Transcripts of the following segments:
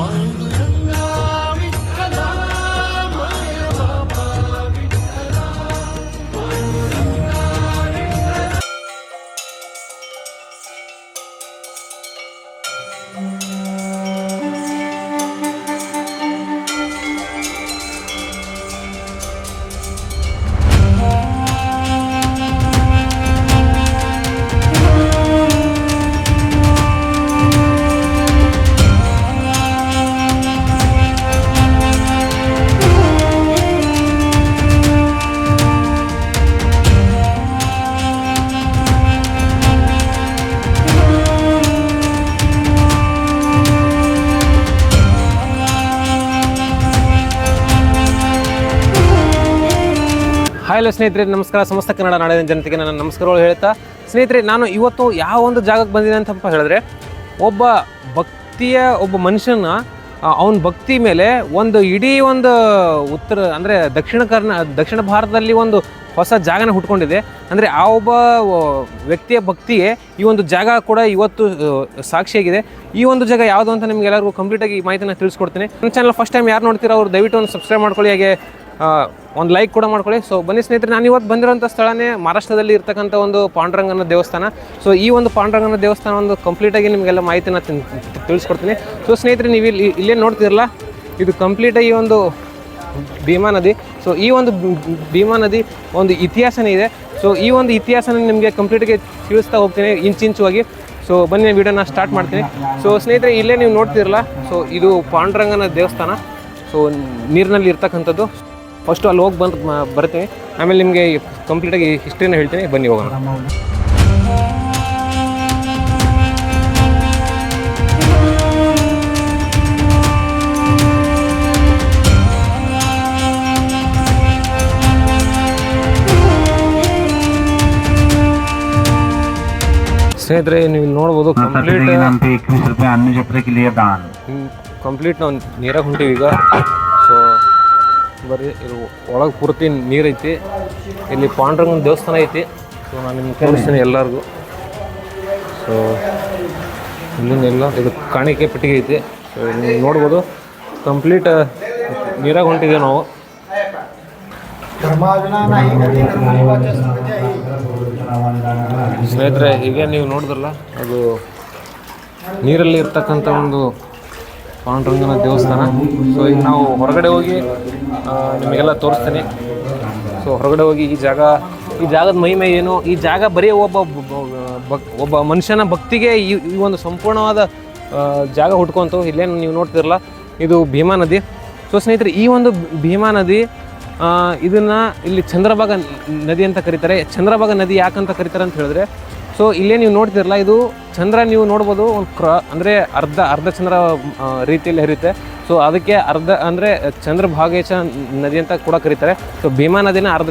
Mine. Hello ಸ್ನೇಹಿತರೆ, ನಮಸ್ಕಾರ. ಸಮಸ್ತ ಕನ್ನಡ ನಾಡಿನ ಜನತೆಗೆ ನನ್ನ ನಮಸ್ಕಾರಗಳು ಹೇಳ್ತಾ, ಸ್ನೇಹಿತರೆ, ನಾನು ಇವತ್ತು ಯಾವ ಒಂದು ಜಾಗಕ್ಕೆ ಬಂದಿದೆ ಅಂತ ಹೇಳಿದ್ರೆ, ಒಬ್ಬ ಭಕ್ತಿಯ, ಒಬ್ಬ ಮನುಷ್ಯನ ಅವನ ಭಕ್ತಿ ಮೇಲೆ ಒಂದು ಇಡೀ ಒಂದು ಉತ್ತರ, ಅಂದರೆ ದಕ್ಷಿಣ ಕರ್ನಾ, ದಕ್ಷಿಣ ಭಾರತದಲ್ಲಿ ಒಂದು ಹೊಸ ಜಾಗನ ಹುಟ್ಕೊಂಡಿದೆ. ಅಂದರೆ ಆ ಒಬ್ಬ ವ್ಯಕ್ತಿಯ ಭಕ್ತಿಗೆ ಈ ಒಂದು ಜಾಗ ಕೂಡ ಇವತ್ತು ಸಾಕ್ಷಿಯಾಗಿದೆ ಈ ಒಂದು ಜಾಗ ಯಾವುದು ಅಂತ ನಿಮ್ಗೆ ಎಲ್ಲರಿಗೂ ಕಂಪ್ಲೀಟಾಗಿ ಮಾಹಿತಿನ ತಿಳಿಸ್ಕೊಡ್ತೀನಿ. ನನ್ನ ಚಾನಲ್ ಫಸ್ಟ್ ಟೈಮ್ ಯಾರು ನೋಡ್ತೀರೋ ಅವ್ರು ದಯವಿಟ್ಟು ಒಂದು ಸಬ್ಸ್ಕ್ರೈಬ್ ಮಾಡ್ಕೊಳ್ಳಿ. ಹಾಗೆ ಒಂದು ಲೈಕ್ ಕೂಡ ಮಾಡ್ಕೊಳ್ಳಿ. ಸೊ ಬನ್ನಿ ಸ್ನೇಹಿತರೆ, ನಾನು ಇವತ್ತು ಬಂದಿರೋಂಥ ಸ್ಥಳನೇ ಮಹಾರಾಷ್ಟ್ರದಲ್ಲಿ ಇರ್ತಕ್ಕಂಥ ಒಂದು ಪಾಂಡುರಂಗನ ದೇವಸ್ಥಾನ. ಸೊ ಈ ಒಂದು ಪಾಂಡುರಂಗನ ದೇವಸ್ಥಾನ ಒಂದು ಕಂಪ್ಲೀಟಾಗಿ ನಿಮಗೆಲ್ಲ ಮಾಹಿತಿನ ತಿನ್- ತಿಳಿಸ್ಕೊಡ್ತೀನಿ. ಸೊ ಸ್ನೇಹಿತರೆ, ನೀವು ಇಲ್ಲಿ, ಇಲ್ಲೇ ನೋಡ್ತಿರಲ್ಲ, ಇದು ಕಂಪ್ಲೀಟಾಗಿ ಒಂದು ಭೀಮಾ ನದಿ. ಸೊ ಈ ಒಂದು ಭೀಮಾ ನದಿ ಒಂದು ಇತಿಹಾಸನೇ ಇದೆ. ಸೊ ಈ ಒಂದು ಇತಿಹಾಸನ ನಿಮಗೆ ಕಂಪ್ಲೀಟಾಗಿ ತಿಳಿಸ್ತಾ ಹೋಗ್ತೀನಿ ಇಂಚಿಂಚುವಾಗಿ ಸೊ ಬನ್ನಿ ವಿಡಿಯೋನ ಸ್ಟಾರ್ಟ್ ಮಾಡ್ತೀನಿ. ಸೊ ಸ್ನೇಹಿತರೆ, ಇಲ್ಲೇ ನೀವು ನೋಡ್ತಿರಲ್ಲ ಸೊ ಇದು ಪಾಂಡುರಂಗನ ದೇವಸ್ಥಾನ. ಸೊ ನೀರಿನಲ್ಲಿ ಇರ್ತಕ್ಕಂಥದ್ದು. ಫಸ್ಟು ಅಲ್ಲಿ ಹೋಗಿ ಬಂದು ಬರ್ತೀನಿ ಆಮೇಲೆ ನಿಮಗೆ ಕಂಪ್ಲೀಟಾಗಿ ಹಿಸ್ಟ್ರಿನ ಹೇಳ್ತೀನಿ ಬನ್ನಿ ಹೋಗೋಣ. ಸ್ನೇಹಿತರೆ ನೀವು ನೋಡ್ಬೋದು ಕಂಪ್ಲೀಟ್ ಕಂಪ್ಲೀಟ್ ನಾವು ನೀರಾಗ ಹೊಂಟೀವಿ ಈಗ. ಬರೀ ಇದು ಒಳಗೆ ಪೂರ್ತಿ ನೀರೈತಿ ಇಲ್ಲಿ ಪಾಂಡುರಂಗನ ದೇವಸ್ಥಾನ ಐತಿ. ಸೊ ನಾನು ನಿಮ್ಗೆ ತೋರಿಸ್ತೀನಿ ಎಲ್ಲರಿಗೂ. ಸೊ ಇಲ್ಲಿಂದ ಎಲ್ಲ ಇದು ಕಾಣಿಕೆ ಪೆಟ್ಟಿಗೆ ಐತಿ. ಸೊ ನೀವು ನೋಡ್ಬೋದು ಕಂಪ್ಲೀಟ್ ನೀರಾಗ ಹೊಂಟಿದ್ದೇವೆ ನಾವು. ಸ್ನೇಹಿತರೆ, ಹೀಗೆ ನೀವು ನೋಡಿದ್ರಲ್ಲ, ಅದು ನೀರಲ್ಲಿ ಇರ್ತಕ್ಕಂಥ ಒಂದು ಪಾಂಡುರಂಗನ ದೇವಸ್ಥಾನ. ಸೊ ಈಗ ನಾವು ಹೊರಗಡೆ ಹೋಗಿ ನಿಮಗೆಲ್ಲ ತೋರಿಸ್ತೀನಿ. ಸೊ ಹೊರಗಡೆ ಹೋಗಿ ಈ ಜಾಗ, ಈ ಜಾಗದ ಮಹಿಮೆ ಏನು? ಈ ಜಾಗ ಬರೀ ಒಬ್ಬ ಒಬ್ಬ ಮನುಷ್ಯನ ಭಕ್ತಿಗೆ ಈ ಈ ಒಂದು ಸಂಪೂರ್ಣವಾದ ಜಾಗ ಹುಟ್ಕೊಂತು. ಇಲ್ಲೇನು ನೀವು ನೋಡ್ತಿರಲ್ಲ ಇದು ಭೀಮಾ ನದಿ. ಸೊ ಸ್ನೇಹಿತರೆ, ಈ ಒಂದು ಭೀಮಾ ನದಿ ಇದನ್ನ ಇಲ್ಲಿ ಚಂದ್ರಭಾಗ ನದಿ ಅಂತ ಕರೀತಾರೆ. ಚಂದ್ರಭಾಗ ನದಿ ಯಾಕಂತ ಕರೀತಾರೆ ಅಂತ ಹೇಳಿದ್ರೆ ಸೊ ಇಲ್ಲೇ ನೀವು ನೋಡ್ತಿರಲ್ಲ, ಇದು ಚಂದ್ರ ನೀವು ನೋಡ್ಬೋದು, ಒಂದು ಕ್ರ, ಅಂದರೆ ಅರ್ಧ ಅರ್ಧ ಚಂದ್ರ ರೀತಿಯಲ್ಲಿ ಹರಿಯುತ್ತೆ. ಸೊ ಅದಕ್ಕೆ ಅರ್ಧ, ಅಂದರೆ ಚಂದ್ರಭಾಗೇಶ ನದಿ ಅಂತ ಕೂಡ ಕರೀತಾರೆ. ಸೊ ಭೀಮಾ ನದಿನ ಅರ್ಧ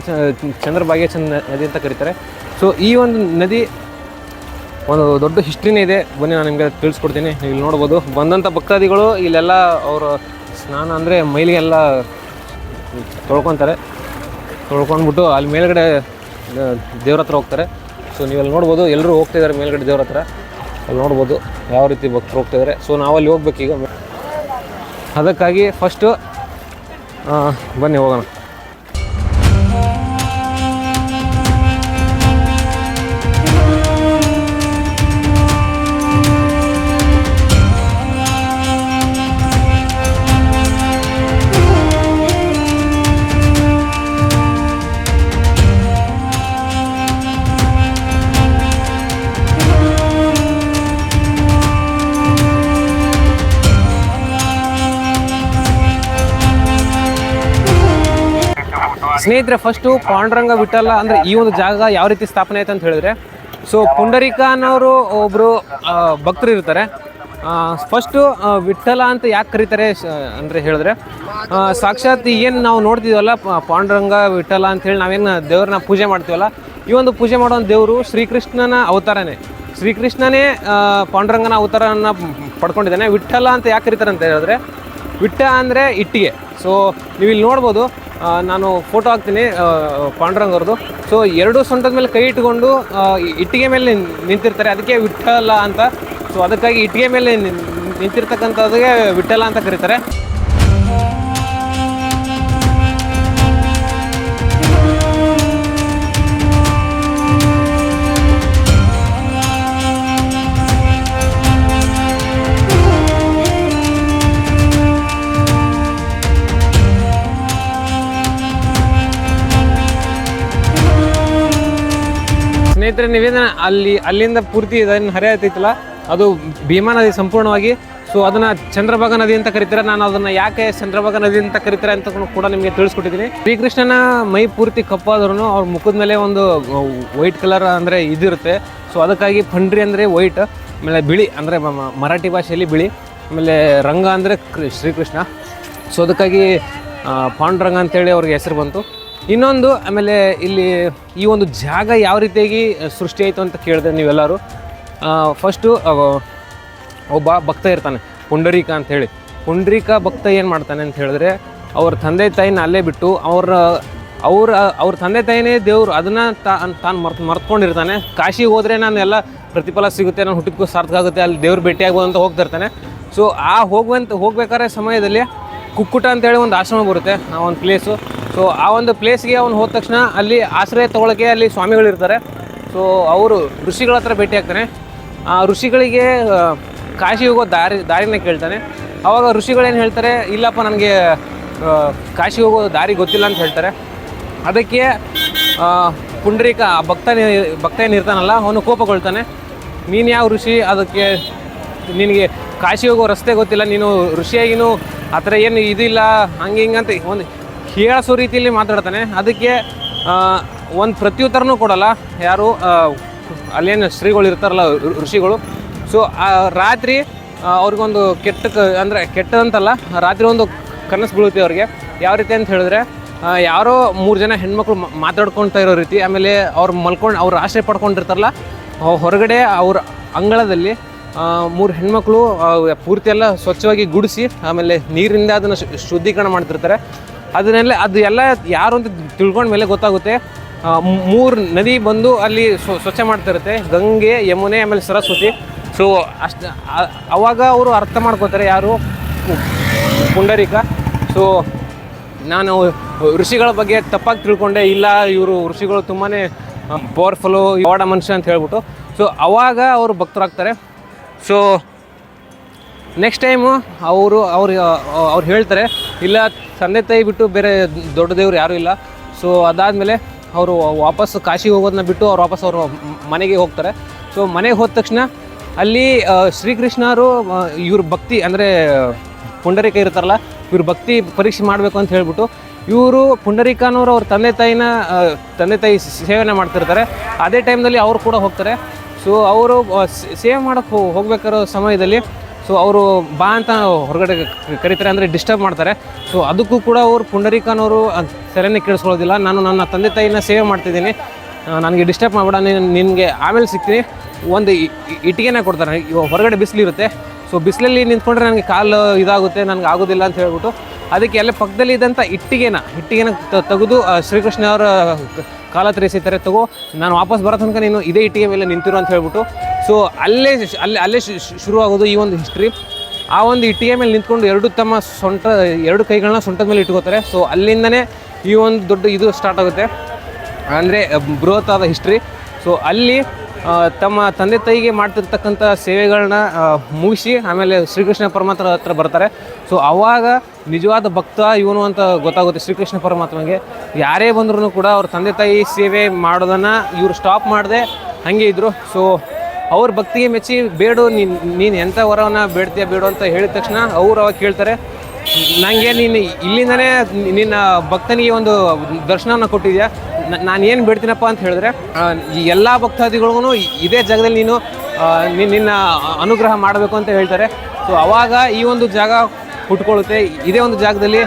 ಚಂದ್ರಭಾಗೇಶ ನದಿ ಅಂತ ಕರೀತಾರೆ. ಸೊ ಈ ಒಂದು ನದಿ ಒಂದು ದೊಡ್ಡ ಹಿಸ್ಟ್ರಿನೇ ಇದೆ. ಬನ್ನಿ ನಾನು ನಿಮಗೆ ತಿಳಿಸ್ಕೊಡ್ತೀನಿ. ಇಲ್ಲಿ ನೋಡ್ಬೋದು. ಬಂದಂಥ ಭಕ್ತಾದಿಗಳು ಇಲ್ಲೆಲ್ಲ ಅವರು ಸ್ನಾನ ಅಂದರೆ ಮೈಲಿಗೆಲ್ಲ ತೊಳ್ಕೊತಾರೆ. ತೊಳ್ಕೊಂಡ್ಬಿಟ್ಟು ಅಲ್ಲಿ ಮೇಲ್ಗಡೆ ದೇವ್ರ ಹತ್ರ ಹೋಗ್ತಾರೆ. ಸೊ ನೀವಲ್ಲಿ ನೋಡ್ಬೋದು ಎಲ್ಲರೂ ಹೋಗ್ತಿದ್ದಾರೆ ಮೇಲ್ಗಡೆ ದೇವ್ರ ಹತ್ರ. ಅಲ್ಲಿ ನೋಡ್ಬೋದು ಯಾವ ರೀತಿ ಭಕ್ತರು ಹೋಗ್ತಿದ್ದಾರೆ ಸೊ ನಾವು ಅಲ್ಲಿ ಹೋಗ್ಬೇಕು ಈಗ ಅದಕ್ಕಾಗಿ ಫಸ್ಟು ಬನ್ನಿ ಹೋಗೋಣ. ಸ್ನೇಹಿತರೆ ಫಸ್ಟು ಪಾಂಡುರಂಗ ವಿಠಲ ಅಂದರೆ ಈ ಒಂದು ಜಾಗ ಯಾವ ರೀತಿ ಸ್ಥಾಪನೆ ಆಯ್ತು ಅಂತ ಹೇಳಿದ್ರೆ ಸೊ ಪುಂಡರೀಕ ಅನ್ನೋರು ಒಬ್ಬರು ಭಕ್ತರು ಇರ್ತಾರೆ. ಫಸ್ಟು ವಿಠಲ ಅಂತ ಯಾಕೆ ಕರೀತಾರೆ ಅಂದ್ರೆ ಹೇಳಿದ್ರೆ ಸಾಕ್ಷಾತ್ ಏನು ನಾವು ನೋಡ್ತಿದ್ವಲ್ಲ ಪಾಂಡುರಂಗ ವಿಠಲ ಅಂತ ಹೇಳಿ ನಾವೇನು ದೇವ್ರನ್ನ ಪೂಜೆ ಮಾಡ್ತೀವಲ್ಲ, ಈ ಒಂದು ಪೂಜೆ ಮಾಡೋ ದೇವರು ಶ್ರೀಕೃಷ್ಣನ ಅವತಾರನೇ. ಶ್ರೀಕೃಷ್ಣನೇ ಪಾಂಡುರಂಗನ ಅವತಾರನ ಪಡ್ಕೊಂಡಿದ್ದಾನೆ. ವಿಠಲ ಅಂತ ಯಾಕೆ ಕರೀತಾರೆ ಅಂತ ಹೇಳಿದ್ರೆ ವಿಟ್ಟ ಅಂದರೆ ಇಟ್ಟಿಗೆ. ಸೊ ನೀವು ಇಲ್ಲಿ ನೋಡ್ಬೋದು ನಾನು ಫೋಟೋ ಹಾಕ್ತೀನಿ ಪಾಂಡ್ರಂಗವ್ರದ್ದು. ಸೊ ಎರಡು ಸೊಂಟದ ಮೇಲೆ ಕೈ ಇಟ್ಕೊಂಡು ಇಟ್ಟಿಗೆ ಮೇಲೆ ನಿಂತಿರ್ತಾರೆ. ಅದಕ್ಕೆ ವಿಠಲ ಅಂತ. ಸೊ ಅದಕ್ಕಾಗಿ ಇಟ್ಟಿಗೆ ಮೇಲೆ ನಿಂತಿರ್ತಕ್ಕಂಥದ್ದೇ ವಿಠಲ ಅಂತ ಕರೀತಾರೆ. ಸ್ನೇಹಿತರೆ, ನಿವೇದನ, ಅಲ್ಲಿ, ಅಲ್ಲಿಂದ ಪೂರ್ತಿ ಇದನ್ನು ಹರಿಯ ಐತೈತಲ್ಲ ಅದು ಭೀಮಾ ನದಿ ಸಂಪೂರ್ಣವಾಗಿ. ಸೊ ಅದನ್ನ ಚಂದ್ರಭಾಗ ನದಿ ಅಂತ ಕರಿತಾರೆ. ನಾನು ಅದನ್ನ ಯಾಕೆ ಚಂದ್ರಭಾಗ ನದಿ ಅಂತ ಕರಿತಾರೆ ಅಂತ ಕೂಡ ನಿಮಗೆ ತಿಳಿಸ್ಕೊಟ್ಟಿದ್ದೀನಿ. ಶ್ರೀಕೃಷ್ಣನ ಮೈ ಪೂರ್ತಿ ಕಪ್ಪಾದ್ರೂ ಅವ್ರ ಮುಖದ ಮೇಲೆ ಒಂದು ವೈಟ್ ಕಲರ್ ಅಂದರೆ ಇದಿರುತ್ತೆ. ಸೊ ಅದಕ್ಕಾಗಿ ಪಂಡ್ರಿ ಅಂದರೆ ವೈಟ್, ಆಮೇಲೆ ಬಿಳಿ ಅಂದರೆ ಮರಾಠಿ ಭಾಷೆಯಲ್ಲಿ ಬಿಳಿ, ಆಮೇಲೆ ರಂಗ ಅಂದರೆ ಶ್ರೀಕೃಷ್ಣ. ಸೊ ಅದಕ್ಕಾಗಿ ಪಾಂಡುರಂಗ ಅಂತೇಳಿ ಅವ್ರಿಗೆ ಹೆಸರು ಬಂತು. ಇನ್ನೊಂದು, ಆಮೇಲೆ ಇಲ್ಲಿ ಈ ಒಂದು ಜಾಗ ಯಾವ ರೀತಿಯಾಗಿ ಸೃಷ್ಟಿ ಆಯಿತು ಅಂತ ಕೇಳಿದ್ರೆ ನೀವೆಲ್ಲರೂ ಫಸ್ಟು ಒಬ್ಬ ಭಕ್ತ ಇರ್ತಾನೆ, ಪುಂಡರೀಕ ಅಂತ ಹೇಳಿ. ಪುಂಡರೀಕ ಭಕ್ತ ಏನು ಮಾಡ್ತಾನೆ ಅಂತ ಹೇಳಿದ್ರೆ, ಅವ್ರ ತಂದೆ ತಾಯಿನ ಅಲ್ಲೇ ಬಿಟ್ಟು ಅವ್ರ ಅವ್ರ ಅವ್ರ ತಂದೆ ತಾಯಿನೇ ದೇವರು, ಅದನ್ನು ತಾನು ಮರ್ತು, ಮರ್ತ್ಕೊಂಡಿರ್ತಾನೆ. ಕಾಶಿ ಹೋದರೆ ನಾನು ಎಲ್ಲ ಪ್ರತಿಫಲ ಸಿಗುತ್ತೆ ನಾನು ಹುಟ್ಟಿದ್ಕೂ ಸಾರ್ಥಕ ಆಗುತ್ತೆ, ಅಲ್ಲಿ ದೇವ್ರು ಭೇಟಿಯಾಗ್ಬೋದು ಅಂತ ಹೋಗ್ತಿರ್ತಾನೆ ಸೊ ಆ ಹೋಗುವಂತ, ಹೋಗ್ಬೇಕಾದ್ರೆ ಸಮಯದಲ್ಲಿ ಕುಕ್ಕುಟ ಅಂತೇಳಿ ಒಂದು ಆಶ್ರಮ ಬರುತ್ತೆ ಆ ಒಂದು ಪ್ಲೇಸು ಸೊ ಆ ಒಂದು ಪ್ಲೇಸ್ಗೆ ಅವ್ನು ಹೋದ ತಕ್ಷಣ ಅಲ್ಲಿ ಆಶ್ರಯ ತೊಗೊಳಕ್ಕೆ ಅಲ್ಲಿ ಸ್ವಾಮಿಗಳಿರ್ತಾರೆ ಸೊ ಅವರು ಋಷಿಗಳ ಹತ್ರ ಭೇಟಿ ಆಗ್ತಾನೆ. ಆ ಋಷಿಗಳಿಗೆ ಕಾಶಿ ಹೋಗೋ ದಾರಿ, ದಾರಿನ ಕೇಳ್ತಾನೆ. ಅವಾಗ ಋಷಿಗಳೇನು ಹೇಳ್ತಾರೆ, ಇಲ್ಲಪ್ಪ ನನಗೆ ಕಾಶಿ ಹೋಗೋ ದಾರಿ ಗೊತ್ತಿಲ್ಲ ಅಂತ ಹೇಳ್ತಾರೆ. ಅದಕ್ಕೆ ಪುಂಡರೀಕ ಭಕ್ತ ಭಕ್ತ ಏನಿರ್ತಾನಲ್ಲ ಅವನು ಕೋಪಗೊಳ್ತಾನೆ. ನೀನು ಯಾವ ಋಷಿ? ಅದಕ್ಕೆ ನಿನಗೆ ಕಾಶಿ ಹೋಗೋ ರಸ್ತೆ ಗೊತ್ತಿಲ್ಲ, ನೀನು ಋಷಿಯಾಗಿನೂ ಆ ಏನು ಇದಿಲ್ಲ, ಹಂಗೆ ಹಿಂಗಂತ ಒಂದು ಹೇಳಿಸೋ ರೀತಿಯಲ್ಲಿ ಮಾತಾಡ್ತಾನೆ. ಅದಕ್ಕೆ ಒಂದು ಪ್ರತ್ಯುತ್ತರನೂ ಕೊಡಲ್ಲ. ಯಾರು ಅಲ್ಲೇನು ಶ್ರೀಗಳು ಇರ್ತಾರಲ್ಲ ಋಷಿಗಳು. ಸೊ ರಾತ್ರಿ ಅವ್ರಿಗೊಂದು ಕೆಟ್ಟ ಅಂದರೆ ಕೆಟ್ಟದಂತಲ್ಲ, ರಾತ್ರಿ ಒಂದು ಕನಸು ಬೀಳುತ್ತೆ ಅವ್ರಿಗೆ. ಯಾವ ರೀತಿ ಅಂತ ಹೇಳಿದ್ರೆ ಯಾರೋ ಮೂರು ಜನ ಹೆಣ್ಮಕ್ಳು ಮಾತಾಡ್ಕೊಳ್ತಾ ಇರೋ ರೀತಿ, ಆಮೇಲೆ ಅವ್ರು ಮಲ್ಕೊಂಡು, ಅವ್ರು ಆಶ್ರಯ ಪಡ್ಕೊಂಡಿರ್ತಾರಲ್ಲ ಹೊರಗಡೆ ಅವ್ರ ಅಂಗಳದಲ್ಲಿ ಮೂರು ಹೆಣ್ಮಕ್ಳು ಪೂರ್ತಿ ಎಲ್ಲ ಸ್ವಚ್ಛವಾಗಿ ಗುಡಿಸಿ, ಆಮೇಲೆ ನೀರಿಂದ ಅದನ್ನು ಶುದ್ಧೀಕರಣ ಮಾಡ್ತಿರ್ತಾರೆ. ಅದನ್ನೆಲ್ಲ, ಅದು ಎಲ್ಲ ಯಾರು ಅಂತ ತಿಳ್ಕೊಂಡ ಮೇಲೆ ಗೊತ್ತಾಗುತ್ತೆ. ಮೂರು ನದಿ ಬಂದು ಅಲ್ಲಿ ಸ್ವಚ್ಛ ಮಾಡ್ತಿರುತ್ತೆ. ಗಂಗೆ, ಯಮುನೆ, ಆಮೇಲೆ ಸರಸ್ವತಿ. ಸೊ ಅಷ್ಟು ಅವಾಗ ಅವರು ಅರ್ಥ ಮಾಡ್ಕೋತಾರೆ ಯಾರು? ಪುಂಡರೀಕ. ಸೊ ನಾನು ಋಷಿಗಳ ಬಗ್ಗೆ ತಪ್ಪಾಗಿ ತಿಳ್ಕೊಂಡೆ. ಇಲ್ಲ, ಇವರು ಋಷಿಗಳು ತುಂಬಾ ಪವರ್ಫುಲ್ಲು ಮನುಷ್ಯ ಅಂತ ಹೇಳ್ಬಿಟ್ಟು. ಸೊ ಅವಾಗ ಅವರು ಭಕ್ತರಾಗ್ತಾರೆ. ಸೊ ನೆಕ್ಸ್ಟ್ ಟೈಮು ಅವರು ಅವ್ರು ಅವ್ರು ಹೇಳ್ತಾರೆ ಇಲ್ಲ ತಂದೆ ತಾಯಿ ಬಿಟ್ಟು ಬೇರೆ ದೊಡ್ಡ ದೇವ್ರು ಯಾರೂ ಇಲ್ಲ. ಸೊ ಅದಾದಮೇಲೆ ಅವರು ವಾಪಸ್ ಕಾಶಿಗೆ ಹೋಗೋದನ್ನ ಬಿಟ್ಟು ಅವ್ರು ವಾಪಸ್ ಅವರು ಮನೆಗೆ ಹೋಗ್ತಾರೆ. ಸೊ ಮನೆಗೆ ಹೋದ ತಕ್ಷಣ ಅಲ್ಲಿ ಶ್ರೀಕೃಷ್ಣ ಆ, ಇವ್ರ ಭಕ್ತಿ ಅಂದರೆ ಪುಂಡರೀಕ ಇರ್ತಾರಲ್ಲ ಇವ್ರ ಭಕ್ತಿ ಪರೀಕ್ಷೆ ಮಾಡಬೇಕು ಅಂತ ಹೇಳ್ಬಿಟ್ಟು ಇವರು ಪುಂಡರೀಕನವರು ಅವ್ರ ತಂದೆ ತಾಯಿನ ತಂದೆ ತಾಯಿ ಸೇವನೆ ಮಾಡ್ತಿರ್ತಾರೆ. ಅದೇ ಟೈಮ್ನಲ್ಲಿ ಅವರು ಕೂಡ ಹೋಗ್ತಾರೆ. ಸೊ ಅವರು ಸೇವ್ ಮಾಡೋಕ್ಕೆ ಹೋಗ್ಬೇಕಾರೋ ಸಮಯದಲ್ಲಿ ಸೊ ಅವರು ಬಾ ಅಂತ ಹೊರಗಡೆ ಕರಿತಾರೆ ಅಂದರೆ ಡಿಸ್ಟರ್ಬ್ ಮಾಡ್ತಾರೆ. ಸೊ ಅದಕ್ಕೂ ಕೂಡ ಅವರು ಪುಂಡರೀಕನವರು ಸೆರೆನೇ ಕೇಳಿಸ್ಕೊಳ್ಳೋದಿಲ್ಲ. ನಾನು ನನ್ನ ತಂದೆ ತಾಯಿನ ಸೇವೆ ಮಾಡ್ತಿದ್ದೀನಿ. ನನಗೆ ಡಿಸ್ಟರ್ಬ್ ಮಾಡಬೇಡ. ನೀನು, ನಿನಗೆ ಆಮೇಲೆ ಸಿಗ್ತೀನಿ. ಒಂದು ಇಟ್ಟಿಗೆನ ಕೊಡ್ತಾರೆ. ಹೊರಗಡೆ ಬಿಸಿಲಿರುತ್ತೆ. ಸೊ ಬಿಸಿಲಲ್ಲಿ ನಿಂತ್ಕೊಂಡ್ರೆ ನನಗೆ ಕಾಲು ಇದಾಗುತ್ತೆ. ನನಗೆ ಆಗೋದಿಲ್ಲ ಅಂತ ಹೇಳ್ಬಿಟ್ಟು ಅದಕ್ಕೆ ಎಲ್ಲ ಪಕ್ಕದಲ್ಲಿ ಇದ್ದಂಥ ಇಟ್ಟಿಗೆನ ಇಟ್ಟಿಗೆನ ತೆಗೆದು ಶ್ರೀಕೃಷ್ಣ ಅವರ ಕಾಲ ಎಸಿತಾರೆ ತಗೋ, ನಾನು ವಾಪಸ್ ಬರೋ ತನಕ ನೀನು ಇದೇ ಇಟ್ಟಿಗೆ ಮೇಲೆ ನಿಂತಿರು ಅಂತ ಹೇಳ್ಬಿಟ್ಟು ಸೊ ಅಲ್ಲೇ ಅಲ್ಲೇ ಅಲ್ಲೇ ಶುರುವಾಗೋದು ಈ ಒಂದು ಹಿಸ್ಟ್ರಿ ಆ ಒಂದು ಇಟ್ಟಿಗೆ ಮೇಲೆ ನಿಂತ್ಕೊಂಡು ಎರಡು ತಮ್ಮ ಸೊಂಟ, ಎರಡು ಕೈಗಳನ್ನ ಸೊಂಟದ ಮೇಲೆ ಇಟ್ಕೋತಾರೆ. ಸೊ ಅಲ್ಲಿಂದನೇ ಈ ಒಂದು ದೊಡ್ಡ ಇದು ಸ್ಟಾರ್ಟ್ ಆಗುತ್ತೆ. ಅಂದರೆ ಆದ ಹಿಸ್ಟ್ರಿ ಸೊ ಅಲ್ಲಿ ತಮ್ಮ ತಂದೆ ತಾಯಿಗೆ ಮಾಡ್ತಿರ್ತಕ್ಕಂಥ ಸೇವೆಗಳನ್ನ ಮುಗಿಸಿ, ಆಮೇಲೆ ಶ್ರೀಕೃಷ್ಣ ಪರಮಾತ್ಮ ಹತ್ರ ಬರ್ತಾರೆ. ಸೊ ಅವಾಗ ನಿಜವಾದ ಭಕ್ತ ಇವನು ಅಂತ ಗೊತ್ತಾಗುತ್ತೆ ಶ್ರೀಕೃಷ್ಣ ಪರಮಾತ್ಮಗೆ ಯಾರೇ ಬಂದ್ರೂ ಕೂಡ ಅವ್ರ ತಂದೆ ತಾಯಿ ಸೇವೆ ಮಾಡೋದನ್ನು ಇವರು ಸ್ಟಾಪ್ ಮಾಡದೆ, ಹಾಗೆ ಇದ್ದರು ಸೊ ಅವ್ರ ಭಕ್ತಿಗೆ ಮೆಚ್ಚಿ ಬೇಡು ನೀನು ನೀನು ಎಂಥ ವರವನ್ನ ಬೇಡ್ತೀಯ ಬೇಡು ಅಂತ ಹೇಳಿದ ತಕ್ಷಣ ಅವ್ರು ಅವಾಗ ಕೇಳ್ತಾರೆ ನನಗೆ ನೀನು ಇಲ್ಲಿಂದನೇ ನಿನ್ನ ಭಕ್ತನಿಗೆ ಒಂದು ದರ್ಶನವನ್ನು ಕೊಟ್ಟಿದ್ಯಾ? ನಾನು ಏನು ಬಿಡ್ತೀನಪ್ಪ ಅಂತ ಹೇಳಿದ್ರೆ ಈ ಎಲ್ಲ ಭಕ್ತಾದಿಗಳಿಗೂ ಇದೇ ಜಾಗದಲ್ಲಿ ನೀನು ನಿನ್ನ ಅನುಗ್ರಹ ಮಾಡಬೇಕು ಅಂತ ಹೇಳ್ತಾರೆ. ಸೊ ಅವಾಗ ಈ ಒಂದು ಜಾಗ ಹುಟ್ಕೊಳ್ಳುತ್ತೆ ಇದೇ ಒಂದು ಜಾಗದಲ್ಲಿ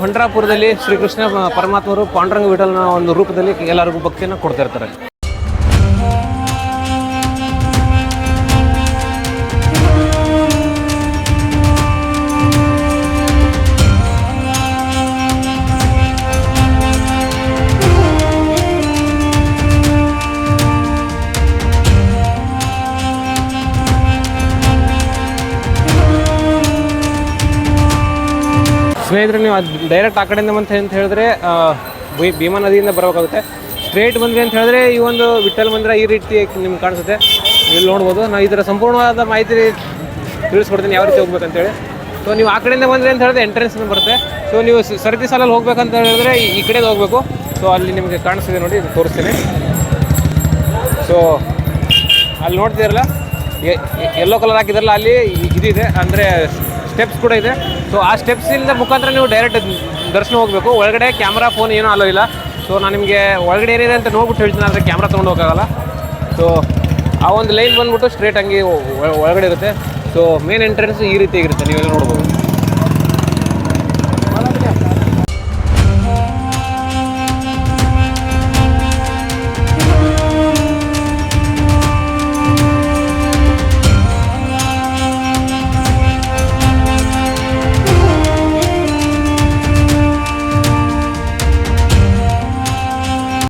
ಪಂಡ್ರಾಪುರದಲ್ಲಿ ಶ್ರೀಕೃಷ್ಣ ಪರಮಾತ್ಮರು ಪಾಂಡುರಂಗ ವಿಠಲನ ಒಂದು ರೂಪದಲ್ಲಿ ಎಲ್ಲರಿಗೂ ಭಕ್ತಿಯನ್ನು ಕೊಡ್ತಾ ಸ್ನೇಹಿತರೆ, ನೀವು ಅದು ಡೈರೆಕ್ಟ್ ಆ ಕಡೆಯಿಂದ ಬಂತ ಅಂತ ಹೇಳಿದ್ರೆ ಭೀಮಾ ನದಿಯಿಂದ ಬರಬೇಕಾಗುತ್ತೆ. ಸ್ಟ್ರೇಟ್ ಬಂದ್ವಿ ಅಂತ ಹೇಳಿದ್ರೆ, ಈ ಒಂದು ವಿಠಲ್ ಮಂದಿರ ಈ ರೀತಿ ನಿಮ್ಗೆ ಕಾಣಿಸುತ್ತೆ. ಇಲ್ಲಿ ನೋಡ್ಬೋದು. ನಾವು ಥರ ಸಂಪೂರ್ಣವಾದ ಮಾಹಿತಿ ತಿಳಿಸ್ಕೊಡ್ತೀನಿ, ಯಾವ ರೀತಿ ಹೋಗ್ಬೇಕಂತೇಳಿ ಸೊ ನೀವು ಆ ಕಡೆಯಿಂದ ಬಂದರೆ ಅಂತ ಹೇಳಿದ್ರೆ ಎಂಟ್ರೆನ್ಸ್ ಬರುತ್ತೆ. ಸೊ ನೀವು ಸರತಿ ಸಾಲಲ್ಲಿ ಹೋಗ್ಬೇಕಂತ ಹೇಳಿದ್ರೆ ಈ- ಈ ಕಡೆಗೆ ಹೋಗಬೇಕು. ಸೊ ಅಲ್ಲಿ ನಿಮಗೆ ಕಾಣಿಸ್ತಿದೆ ನೋಡಿ ತೋರಿಸ್ತೀನಿ. ಸೊ ಅಲ್ಲಿ ನೋಡ್ತಿರಲ್ಲ ಎಲ್ಲೋ ಕಲರ್ ಹಾಕಿದಾರಲ್ಲ, ಅಲ್ಲಿ ಇದಿದೆ ಅಂದರೆ ಸ್ಟೆಪ್ಸ್ ಕೂಡ ಇದೆ. ಸೊ ಆ ಸ್ಟೆಪ್ಸಿಂದ ಮುಖಾಂತರ ನೀವು ಡೈರೆಕ್ಟ್ ದರ್ಶನ ಹೋಗಬೇಕು. ಒಳಗಡೆ ಕ್ಯಾಮ್ರಾ ಫೋನ್ ಏನೂ ಅಲ್ಲೋ ಇಲ್ಲ. ಸೊ ನಾನು ನಿಮಗೆ ಒಳಗಡೆ ಏನಿದೆ ಅಂತ ನೋಡ್ಬಿಟ್ಟು ಹೇಳ್ತೀನಿ, ಆದರೆ ಕ್ಯಾಮ್ರಾ ತೊಗೊಂಡು ಹೋಗೋಕ್ಕಾಗಲ್ಲ. ಸೊ ಆ ಒಂದು ಲೈನ್ ಬಂದ್ಬಿಟ್ಟು ಸ್ಟ್ರೇಟ್ ಹಂಗೆ ಒಳಗಡೆ ಇರುತ್ತೆ. ಸೊ ಮೇನ್ ಎಂಟ್ರೆನ್ಸ್ ಈ ರೀತಿ ಇರುತ್ತೆ, ನೀವೆಲ್ಲ ನೋಡ್ಬೋದು.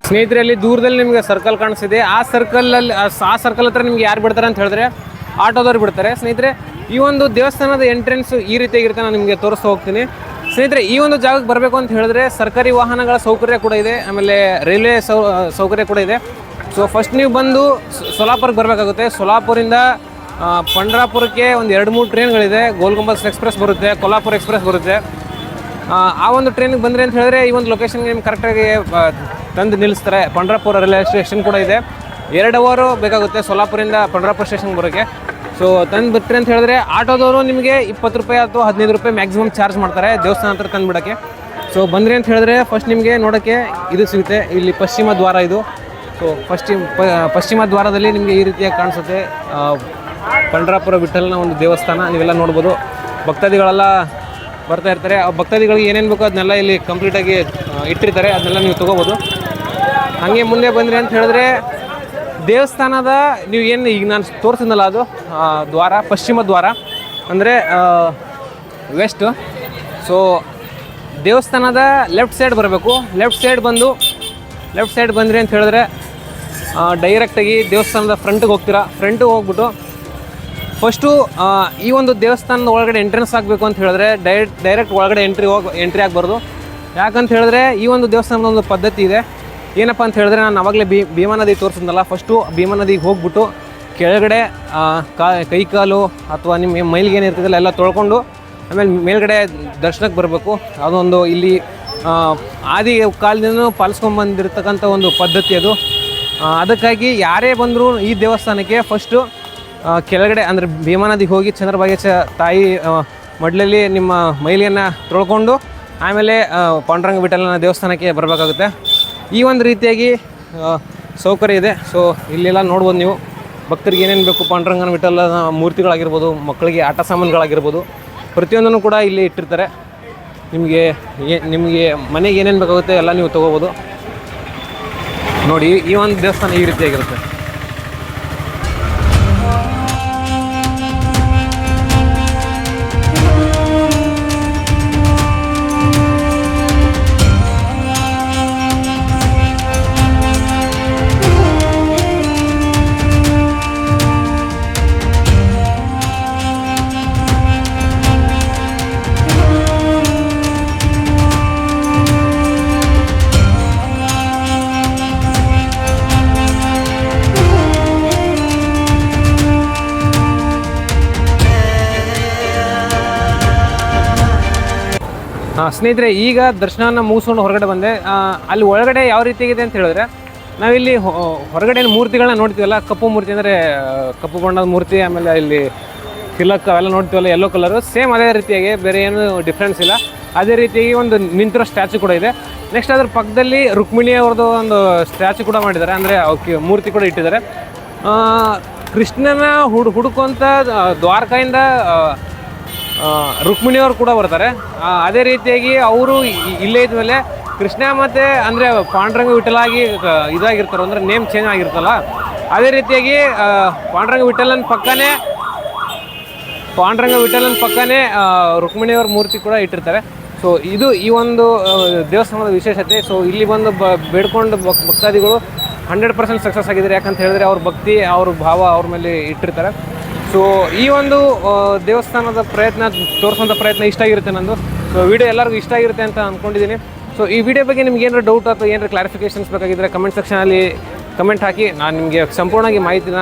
ಸ್ನೇಹಿತರೆ ಅಲ್ಲಿ ದೂರದಲ್ಲಿ ನಿಮಗೆ ಸರ್ಕಲ್ ಕಾಣಿಸಿದೆ ಆ ಸರ್ಕಲಲ್ಲಿ ಆ ಸರ್ಕಲ್ ಹತ್ರ ನಿಮ್ಗೆ ಯಾರು ಬಿಡ್ತಾರೆ ಅಂತ ಹೇಳಿದ್ರೆ ಆಟೋದವ್ರು ಬಿಡ್ತಾರೆ. ಸ್ನೇಹಿತರೆ, ಈ ಒಂದು ದೇವಸ್ಥಾನದ ಎಂಟ್ರೆನ್ಸ್ ಈ ರೀತಿಯಾಗಿರುತ್ತೆ ನಾನು ನಿಮಗೆ ತೋರಿಸ್ತಾ ಹೋಗ್ತೀನಿ. ಸ್ನೇಹಿತರೆ, ಈ ಒಂದು ಜಾಗಕ್ಕೆ ಬರಬೇಕು ಅಂತ ಹೇಳಿದ್ರೆ ಸರ್ಕಾರಿ ವಾಹನಗಳ ಸೌಕರ್ಯ ಕೂಡ ಇದೆ, ಆಮೇಲೆ ರೈಲ್ವೆ ಸೌ ಸೌಕರ್ಯ ಕೂಡ ಇದೆ. ಸೊ ಫಸ್ಟ್ ನೀವು ಬಂದು ಸೊಲಾಪುರಕ್ಕೆ ಬರಬೇಕಾಗುತ್ತೆ. ಸೊಲಾಪುರಿಂದ ಪಂಡ್ರಾಪುರಕ್ಕೆ ಒಂದು ಎರಡು ಮೂರು ಟ್ರೈನ್ಗಳಿದೆ. ಗೋಲ್ಗುಂಬಸ್ ಎಕ್ಸ್ಪ್ರೆಸ್ ಬರುತ್ತೆ, ಕೊಲ್ಲಾಪುರ ಎಕ್ಸ್ಪ್ರೆಸ್ ಬರುತ್ತೆ. ಆ ಒಂದು ಟ್ರೈನಿಗೆ ಬಂದರೆ ಅಂತ ಹೇಳಿದ್ರೆ ಈ ಒಂದು ಲೊಕೇಶನ್ಗೆ ನಿಮ್ಗೆ ಕರೆಕ್ಟಾಗಿ ತಂದು ನಿಲ್ಲಿಸ್ತಾರೆ. ಪಂಡ್ರಾಪುರ ರೈಲ್ವೆ ಸ್ಟೇಷನ್ ಕೂಡ ಇದೆ. ಎರಡು ಅವರು ಬೇಕಾಗುತ್ತೆ ಸೊಲ್ಲಾಪುರಿಂದ ಪಂಡ್ರಾಪುರ ಸ್ಟೇಷನ್ ಬರೋಕ್ಕೆ. ಸೊ ತಂದು ಬಿಟ್ರಿ ಅಂತ ಹೇಳಿದ್ರೆ ಆಟೋದವರು ನಿಮಗೆ ಇಪ್ಪತ್ತು ರೂಪಾಯಿ ಅಥವಾ ಹದಿನೈದು ರೂಪಾಯಿ ಮ್ಯಾಕ್ಸಿಮಮ್ ಚಾರ್ಜ್ ಮಾಡ್ತಾರೆ ದೇವಸ್ಥಾನ ಹತ್ರ ತಂದು ಬಿಡೋಕ್ಕೆ. ಸೊ ಬಂದ್ರಿ ಅಂತ ಹೇಳಿದ್ರೆ ಫಸ್ಟ್ ನಿಮಗೆ ನೋಡೋಕ್ಕೆ ಇದು ಸಿಗುತ್ತೆ. ಇಲ್ಲಿ ಪಶ್ಚಿಮ ದ್ವಾರ ಇದು. ಸೊ ಪಶ್ಚಿಮ ಪಶ್ಚಿಮ ದ್ವಾರದಲ್ಲಿ ನಿಮಗೆ ಈ ರೀತಿಯಾಗಿ ಕಾಣಿಸುತ್ತೆ. ಪಂಡ್ರಾಪುರ ವಿಠಲ್ನ ಒಂದು ದೇವಸ್ಥಾನ. ನೀವೆಲ್ಲ ನೋಡ್ಬೋದು. ಭಕ್ತಾದಿಗಳೆಲ್ಲ ಬರ್ತಾ ಇರ್ತಾರೆ. ಆ ಭಕ್ತಾದಿಗಳಿಗೆ ಏನೇನು ಬೇಕೋ ಅದನ್ನೆಲ್ಲ ಇಲ್ಲಿ ಕಂಪ್ಲೀಟಾಗಿ ಇಟ್ಟಿರ್ತಾರೆ. ಅದನ್ನೆಲ್ಲ ನೀವು ತೊಗೋಬೋದು. ಹಾಗೆ ಮುಂದೆ ಬಂದ್ರಿ ಅಂತ ಹೇಳಿದ್ರೆ ದೇವಸ್ಥಾನದ ನೀವು ಏನು ಈಗ ನಾನು ತೋರಿಸಿದ್ನಲ್ಲ ಅದು ದ್ವಾರ, ಪಶ್ಚಿಮ ದ್ವಾರ, ಅಂದರೆ ವೆಸ್ಟ್ ಸೊ ದೇವಸ್ಥಾನದ ಲೆಫ್ಟ್ ಸೈಡ್ ಬರಬೇಕು. ಲೆಫ್ಟ್ ಸೈಡ್ ಬಂದು ಲೆಫ್ಟ್ ಸೈಡ್ ಬಂದ್ರಿ ಅಂತ ಹೇಳಿದ್ರೆ ಡೈರೆಕ್ಟಾಗಿ ದೇವಸ್ಥಾನದ ಫ್ರಂಟಿಗೆ ಹೋಗ್ತೀರಾ? ಫ್ರಂಟಿಗೆ ಹೋಗ್ಬಿಟ್ಟು ಫಸ್ಟು ಈ ಒಂದು ದೇವಸ್ಥಾನದ ಒಳಗಡೆ ಎಂಟ್ರೆನ್ಸ್ ಆಗಬೇಕು ಅಂತ ಹೇಳಿದ್ರೆ ಡೈರೆಕ್ಟ್ ಡೈರೆಕ್ಟ್ ಒಳಗಡೆ ಎಂಟ್ರಿ ಹೋಗಿ ಎಂಟ್ರಿ ಆಗಬಾರ್ದು. ಯಾಕಂತ ಹೇಳಿದ್ರೆ ಈ ಒಂದು ದೇವಸ್ಥಾನದ ಒಂದು ಪದ್ಧತಿ ಇದೆ. ಏನಪ್ಪ ಅಂತ ಹೇಳಿದ್ರೆ ನಾನು ಆವಾಗಲೇ ಭೀ ಭೀಮಾ ನದಿ ತೋರಿಸಿದ್ನಲ್ಲ ಫಸ್ಟು ಭೀಮಾ ನದಿಗೆ ಹೋಗ್ಬಿಟ್ಟು ಕೆಳಗಡೆ ಕಾ ಕೈ ಕಾಲು ಅಥವಾ ನಿಮ್ಮ ಮೈಲಿಗೆ ಏನಿರ್ತದಲ್ಲ ಎಲ್ಲ ತೊಳ್ಕೊಂಡು ಆಮೇಲೆ ಮೇಲ್ಗಡೆ ದರ್ಶನಕ್ಕೆ ಬರಬೇಕು. ಅದೊಂದು ಇಲ್ಲಿ ಆದಿ ಕಾಲದಿಂದ ಪಾಲಿಸ್ಕೊಂಬಂದಿರತಕ್ಕಂಥ ಒಂದು ಪದ್ಧತಿ ಅದು. ಅದಕ್ಕಾಗಿ ಯಾರೇ ಬಂದರೂ ಈ ದೇವಸ್ಥಾನಕ್ಕೆ ಫಸ್ಟು ಕೆಳಗಡೆ ಅಂದರೆ ಭೀಮಾ ನದಿಗೆ ಹೋಗಿ ಚಂದ್ರಭಾಗೇಶ ತಾಯಿ ಮಡಲಲ್ಲಿ ನಿಮ್ಮ ಮೈಲಿಯನ್ನು ತೊಳ್ಕೊಂಡು ಆಮೇಲೆ ಪಾಂಡುರಂಗ ವಿಠಲನ ದೇವಸ್ಥಾನಕ್ಕೆ ಬರಬೇಕಾಗುತ್ತೆ. ಈ ಒಂದು ರೀತಿಯಾಗಿ ಸೌಕರ್ಯ ಇದೆ. ಸೊ ಇಲ್ಲೆಲ್ಲ ನೋಡ್ಬೋದು ನೀವು. ಭಕ್ತರಿಗೆ ಏನೇನು ಬೇಕು? ಪಾಂಡುರಂಗನ ವಿಠಲನ ಮೂರ್ತಿಗಳಾಗಿರ್ಬೋದು, ಮಕ್ಕಳಿಗೆ ಆಟ ಸಾಮಾನುಗಳಾಗಿರ್ಬೋದು. ಪ್ರತಿಯೊಂದನ್ನು ಕೂಡ ಇಲ್ಲಿ ಇಟ್ಟಿರ್ತಾರೆ. ನಿಮಗೆ ನಿಮಗೆ ಮನೆಗೆ ಏನೇನು ಬೇಕಾಗುತ್ತೆ ಎಲ್ಲ ನೀವು ತೊಗೋಬೋದು. ನೋಡಿ, ಈ ಒಂದು ದೇವಸ್ಥಾನ ಈ ರೀತಿಯಾಗಿರುತ್ತೆ. ಸ್ನೇಹಿತರೆ, ಈಗ ದರ್ಶನನ ಮುಗಿಸ್ಕೊಂಡು ಹೊರಗಡೆ ಬಂದೆ. ಅಲ್ಲಿ ಒಳಗಡೆ ಯಾವ ರೀತಿಯಾಗಿದೆ ಅಂತ ಹೇಳಿದ್ರೆ, ನಾವಿಲ್ಲಿ ಹೊರಗಡೆ ಮೂರ್ತಿಗಳನ್ನ ನೋಡ್ತೀವಲ್ಲ, ಕಪ್ಪು ಮೂರ್ತಿ ಅಂದರೆ ಕಪ್ಪು ಬಣ್ಣದ ಮೂರ್ತಿ, ಆಮೇಲೆ ಇಲ್ಲಿ ತಿಲಕ್ ಅವೆಲ್ಲ ನೋಡ್ತೀವಲ್ಲ ಯೆಲ್ಲೋ ಕಲರು ಸೇಮ್ ಅದೇ ರೀತಿಯಾಗಿ, ಬೇರೆ ಏನು ಡಿಫ್ರೆನ್ಸ್ ಇಲ್ಲ. ಅದೇ ರೀತಿಯಾಗಿ ಒಂದು ನಿಂತಿರೋ ಸ್ಟ್ಯಾಚು ಕೂಡ ಇದೆ. ನೆಕ್ಸ್ಟ್ ಅದ್ರ ಪಕ್ಕದಲ್ಲಿ ರುಕ್ಮಿಣಿ ಅವ್ರದ್ದು ಒಂದು ಸ್ಟ್ಯಾಚು ಕೂಡ ಮಾಡಿದ್ದಾರೆ. ಅಂದರೆ, ಅವಕ್ಕೆ ಮೂರ್ತಿ ಕೂಡ ಇಟ್ಟಿದ್ದಾರೆ. ಕೃಷ್ಣನ ಹುಡು ಹುಡುಕುವಂಥ ದ್ವಾರಕಾಯಿಂದ ರುಕ್ಮಿಣಿಯವರು ಕೂಡ ಬರ್ತಾರೆ. ಅದೇ ರೀತಿಯಾಗಿ ಅವರು ಇಲ್ಲೇ ಇದ್ಮೇಲೆ ಕೃಷ್ಣ ಮತ್ತೆ ಅಂದರೆ ಪಾಂಡುರಂಗ ವಿಠಲಾಗಿ ಇದಾಗಿರ್ತಾರೆ. ಅಂದರೆ ನೇಮ್ ಚೇಂಜ್ ಆಗಿರ್ತಲ್ಲ ಅದೇ ರೀತಿಯಾಗಿ ಪಾಂಡುರಂಗ ವಿಠಲನ ಪಕ್ಕನೇ, ಪಾಂಡುರಂಗ ವಿಠಲನ ಪಕ್ಕನೇ ರುಕ್ಮಿಣಿಯವ್ರ ಮೂರ್ತಿ ಕೂಡ ಇಟ್ಟಿರ್ತಾರೆ. ಸೊ ಇದು ಈ ಒಂದು ದೇವಸ್ಥಾನದ ವಿಶೇಷತೆ. ಸೊ ಇಲ್ಲಿ ಬಂದು ಬ, ಬೇಡ್ಕೊಂಡು ಭಕ್, ಭಕ್ತಾದಿಗಳು ಹಂಡ್ರೆಡ್ ಪರ್ಸೆಂಟ್ ಸಕ್ಸಸ್ ಆಗಿದ್ದಾರೆ. ಯಾಕಂತ ಹೇಳಿದ್ರೆ ಅವ್ರ ಭಕ್ತಿ, ಅವ್ರ ಭಾವ ಅವ್ರ ಮೇಲೆ ಇಟ್ಟಿರ್ತಾರೆ. ಸೊ ಈ ಒಂದು ದೇವಸ್ಥಾನದ ಪ್ರಯತ್ನ ತೋರಿಸುವಂಥ ಪ್ರಯತ್ನ ಇಷ್ಟ ಆಗಿರುತ್ತೆ ನಂದು. ಸೊ ವಿಡಿಯೋ ಎಲ್ಲರಿಗೂ ಇಷ್ಟ ಆಗಿರುತ್ತೆ ಅಂತ ಅಂದ್ಕೊಂಡಿದ್ದೀನಿ ಸೊ ಈ ವಿಡಿಯೋ ಬಗ್ಗೆ ನಿಮ್ಗೆ ಏನಾರು ಡೌಟ್ ಅಥವಾ ಏನಾರು ಕ್ಲಾರಿಫಿಕೇಷನ್ಸ್ ಬೇಕಾಗಿದ್ದರೆ ಕಮೆಂಟ್ ಸೆಕ್ಷನಲ್ಲಿ ಕಮೆಂಟ್ ಹಾಕಿ. ನಾನು ನಿಮಗೆ ಸಂಪೂರ್ಣವಾಗಿ ಮಾಹಿತಿನ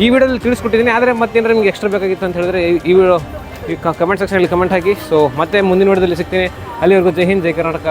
ಈ ವಿಡಿಯೋದಲ್ಲಿ ತಿಳಿಸ್ಕೊಟ್ಟಿದ್ದೀನಿ ಆದರೆ ಮತ್ತೇನಾರು ನಿಮ್ಗೆ ಎಕ್ಸ್ಟ್ರಾ ಬೇಕಾಗಿತ್ತು ಅಂತ ಹೇಳಿದ್ರೆ ಈ- ಈ ವಿಡಿಯೋ ಈ ಕಮೆಂಟ್ ಸೆಕ್ಷನಲ್ಲಿ ಕಮೆಂಟ್ ಹಾಕಿ. ಸೊ ಮತ್ತೆ ಮುಂದಿನ ವಿಡಿಯೋದಲ್ಲಿ ಸಿಗ್ತೀನಿ. ಅಲ್ಲಿವರೆಗೂ ಜೈ ಹಿಂದ್, ಜೈ ಕರ್ನಾಟಕ.